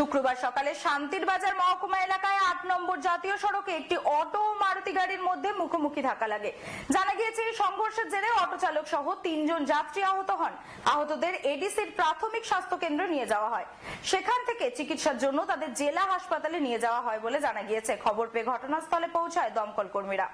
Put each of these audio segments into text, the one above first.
শুক্রবার সকালে শান্তির বাজার মহকুমা এলাকায় আট নম্বর জাতীয় সড়কে একটি অটো ও মারুতি গাড়ির মধ্যে মুখোমুখি ধাক্কা লাগে। জানা গিয়েছে, এই সংঘর্ষের জেরে অটো চালক সহ তিনজন যাত্রী আহত হন। আহতদের এডিসির প্রাথমিক স্বাস্থ্য কেন্দ্রে নিয়ে যাওয়া হয়। সেখান থেকে চিকিৎসার জন্য তাদের জেলা হাসপাতালে নিয়ে যাওয়া হয় বলে জানা গিয়েছে। খবর পেয়ে ঘটনাস্থলে পৌঁছায় দমকল কর্মীরা।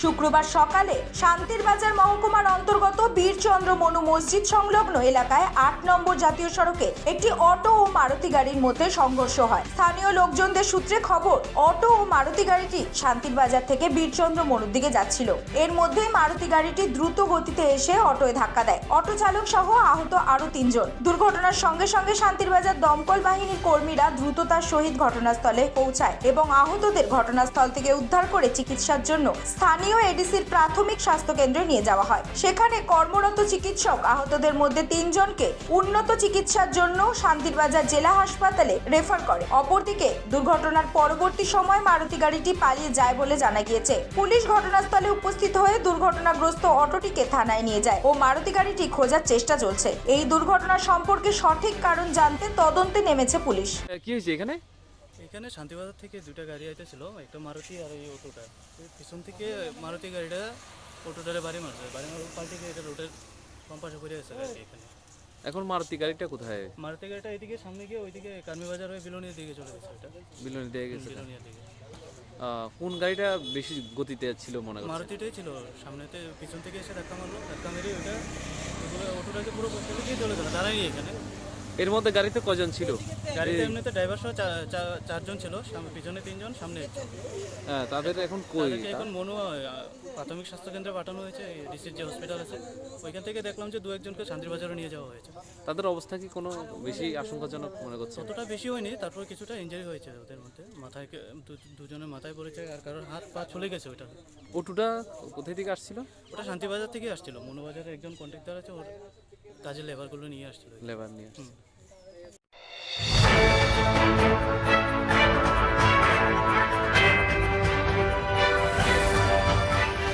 শুক্রবার সকালে শান্তির বাজার মহকুমার অন্তর্গত বীরচন্দ্র মনু মসজিদ সংলগ্ন এলাকায় আট নম্বর জাতীয় সড়কে একটি অটো ও মারুতি গাড়ির মধ্যে সংঘর্ষ হয়। স্থানীয় লোকজনদের সূত্রে খবর, অটো ও মারুতি গাড়িটি শান্তির বাজার থেকে বীরচন্দ্র মনুর দিকে যাচ্ছিল। এর মধ্যেই মারুতি গাড়িটি দ্রুত গতিতে এসে অটোয় ধাক্কা দেয়। অটো চালক সহ আহত আরও তিনজন। দুর্ঘটনার সঙ্গে সঙ্গে শান্তির বাজার দমকল বাহিনীর কর্মীরা দ্রুততার সহিত ঘটনাস্থলে পৌঁছায় এবং আহতদের ঘটনাস্থল থেকে উদ্ধার করে চিকিৎসার জন্য স্থানীয় এডিসির প্রাথমিক স্বাস্থ্য কেন্দ্রে নিয়ে যাওয়া হয়। সেখানে কর্মরত চিকিৎসক আহতদের মধ্যে তিনজনকে উন্নত চিকিৎসার জন্য শান্তিরবাজার জেলা হাসপাতালে রেফার করে। অপরদিকে, দুর্ঘটনার পরবর্তী সময় মারুতি গাড়িটি পালিয়ে যায় বলে জানা গিয়েছে। পুলিশ ঘটনাস্থলে উপস্থিত হয়ে দুর্ঘটনাগ্রস্ত অটোটিকে থানায় নিয়ে যায় ও মারুতি গাড়িটি খোঁজার চেষ্টা চলছে। এই দুর্ঘটনা সম্পর্কে সঠিক কারণ জানতে তদন্তে নেমেছে পুলিশ। কি হয়েছে এখানে? এখানে শান্তিবাজার থেকে দুটা গাড়ি আইতেছিল একটা মারুতি আর এই অটোটা। পিছন থেকে মারুতি গাড়িটা অটোটারে বাড়ি মারছে। বাড়ি মারার পাল্টে গিয়ে এটা রোডের কম্পাসে করে আছে গাড়ি এখানে। এখন মারুতি গাড়িটা কোথায়? মারুতি গাড়িটা এদিকে সামনে গিয়ে ওইদিকে কার্মি বাজার হয়ে বিলোনিয়ার দিকে চলে গেছে এটা। বিলনি দিয়ে গেছে বিলোনিয়ার দিকে। কোন গাড়িটা বেশি গতিতে ছিল মনে হয় মারুতিটাই ছিল। সামনেতে পিছন থেকে এসে ধাক্কা মারলো ধাক্কা মেরে ওইটা অটোটাকে পুরো ফেলে দিয়ে চলে গেল। দাঁড়ায়নি এখানে। এর মধ্যে গাড়িতে কজন ছিল? গাড়িতে এমনিতে ড্রাইভার সহ চারজন ছিল পিছনে তিনজন সামনে হ্যাঁ তাদের এখন কই এখন মনু প্রাথমিক স্বাস্থ্য কেন্দ্রে পাঠানো হয়েছে ডিসির যে হসপিটাল আছে। ওইখান থেকে দেখলাম যে দু একজনকে শান্তিবাজারে নিয়ে যাওয়া হয়েছে। তাদের অবস্থা কি কোনো বেশি আশঙ্কাজনক মনে করছে অতটা বেশি হয়নি তারপর কিছুটা ইঞ্জারি হয়েছে ওদের মধ্যে। মাথায় দুজনের মাথায় পড়েছে আর কারোর হাত পা চলে গেছে ওইটা। অটুটা কোথায় থেকে আসছিল? ওটা শান্তিবাজার থেকে আসছিল। মনুবাজারে একজন কন্ট্রাক্টর আছে ওর কাজের লেবারগুলো নিয়ে আসছিল লেবার নিয়ে আসছে।